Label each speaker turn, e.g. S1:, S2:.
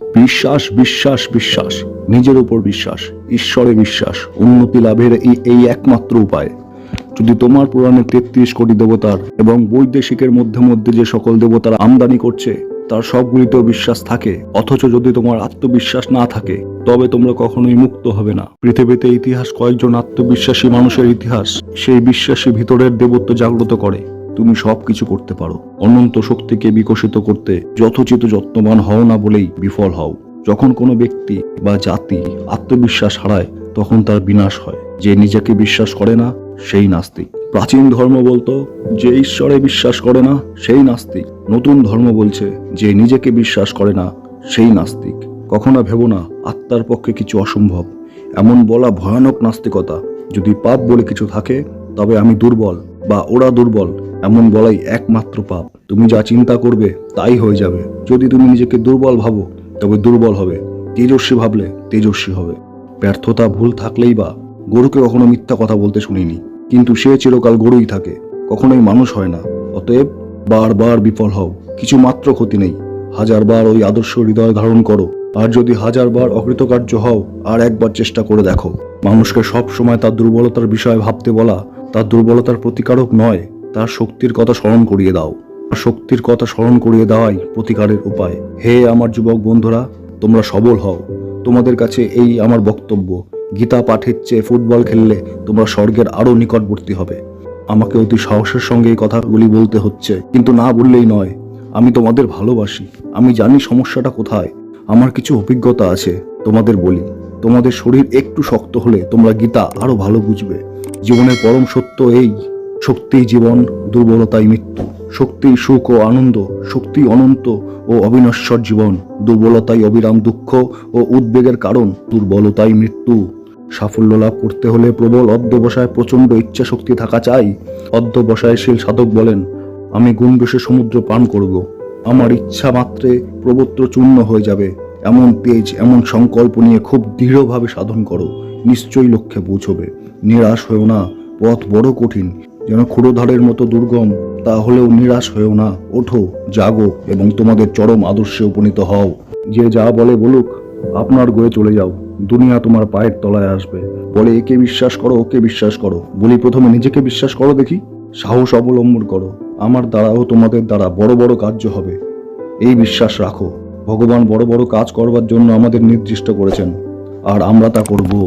S1: বিশ্বাস বিশ্বাস বিশ্বাস, নিজের উপর বিশ্বাস, ঈশ্বরে বিশ্বাস, উন্নতি লাভের এই এই একমাত্র উপায়। যদি তোমার পুরাণে তেত্রিশ কোটি দেবতার এবং বৈদেশিকের মধ্যে মধ্যে যে সকল দেবতার আমদানি করছে, তার সবগুলিতেও বিশ্বাস থাকে। অথচ যদি তোমার আত্মবিশ্বাস না থাকে, তবে তোমরা কখনোই মুক্ত হবে না। পৃথিবীতে ইতিহাস কয়েকজন আত্মবিশ্বাসী মানুষের ইতিহাস, সেই বিশ্বাসী ভিতরের দেবত্ব জাগ্রত করে। তুমি সবকিছু করতে পারো। অনন্ত শক্তিকে বিকশিত করতে যথোচিত যত্নবান হও না বলেই বিফল হও। যখন কোনো ব্যক্তি বা জাতি আত্মবিশ্বাস হারায়, তখন তার বিনাশ হয়। যে নিজেকে বিশ্বাস করে না, সেই নাস্তিক। প্রাচীন ধর্ম বলতো, যে ঈশ্বরে বিশ্বাস করে না, সেই নাস্তিক। নতুন ধর্ম বলছে, যে নিজেকে বিশ্বাস করে না, সেই নাস্তিক। কখনো ভেবো না, আত্মার পক্ষে কিছু অসম্ভব। এমন বলা ভয়ানক নাস্তিকতা। যদি পাপ বলে কিছু থাকে, তবে আমি দুর্বল বা ওরা দুর্বল। এমন বলাই একমাত্র পাপ। তুমি যা চিন্তা করবে, তাই হয়ে যাবে। যদি তুমি নিজেকে দুর্বল ভাবো, তবে দুর্বল হবে। তেজস্বী ভাবলে তেজস্বী হবে। ব্যর্থতা ভুল থাকলেই বা, গরুকে কখনো মিথ্যা কথা বলতে শুনিনি। কিন্তু সে চিরকাল গরুই থাকে। কখনোই মানুষ হয় না। অতএব, বারবার বিফল হও। কিছু মাত্র ক্ষতি নেই। হাজারবার ওই আদর্শ হৃদয় ধারণ করো। আর যদি হাজারবার অকৃতকার্য হও, আর একবার চেষ্টা করে দেখো। মানুষকে সব সময় তার দুর্বলতার বিষয়ে ভাবতে বলা, তার দুর্বলতার প্রতিকারক নয়। তার শক্তির কথা স্মরণ করিয়ে দাও। শক্তির কথা স্মরণ করিয়ে দেওয়াই প্রতিকারের উপায়। হে আমার যুবক বন্ধুরা, তোমরা সবল হও। তোমাদের কাছে এই আমার বক্তব্য। গীতা পাঠের চেয়ে ফুটবল খেললে তোমরা স্বর্গের আরও নিকটবর্তী হবে। আমাকে অতি সাহসের সঙ্গে এই কথাগুলি বলতে হচ্ছে, কিন্তু না বললেই নয়, আমি তোমাদের ভালোবাসি। আমি জানি সমস্যাটা কোথায়। আমার কিছু অভিজ্ঞতা আছে, তোমাদের বলি। তোমাদের শরীর একটু শক্ত হলে তোমরা গীতা আরও ভালো বুঝবে। জীবনের পরম সত্য এই শক্তিই জীবন, দুর্বলতাই মৃত্যু। শক্তিই সুখ ও আনন্দ শক্তি অনন্ত ও অবিনশ্বর জীবন। দুর্বলতাই অবিরাম দুঃখ ও উদ্বেগের কারণ, দুর্বলতাই মৃত্যু। সাফল্য লাভ করতে হলে প্রবল অধ্যবসায় প্রচণ্ড ইচ্ছা শক্তি থাকা চাই। অধ্যবসায়শীল সাধক বলেন, আমি গুণবেশে সমুদ্র পান করব। আমার ইচ্ছা মাত্রে প্রবত্র চূর্ণ হয়ে যাবে। এমন তেজ, এমন সংকল্প নিয়ে খুব দৃঢ়ভাবে সাধন করো। নিশ্চয়ই লক্ষ্যে পৌঁছবে। নিরাশ হয়েও না, পথ বড় কঠিন। যেন ক্ষুরোধারের মতো দুর্গম, তাহলেও নিরাশ হয়েও না। ওঠো, জাগো এবং তোমাদের চরম আদর্শে উপনীত হও। যে যা বলে বলুক, আপনার গয়ে চলে যাও। দুনিয়া তোমার পায়ের তলায় আসবে। বলে, একে বিশ্বাস করো, ওকে বিশ্বাস করো। বলি, প্রথমে নিজেকে বিশ্বাস করো দেখি। সাহস অবলম্বন করো। আমার দ্বারাও তোমাদের দ্বারা বড় বড় কার্য হবে। এই বিশ্বাস রাখো। ভগবান বড় বড় কাজ করবার জন্য আমাদের নির্দিষ্ট করেছেন। আর আমরা তা করব।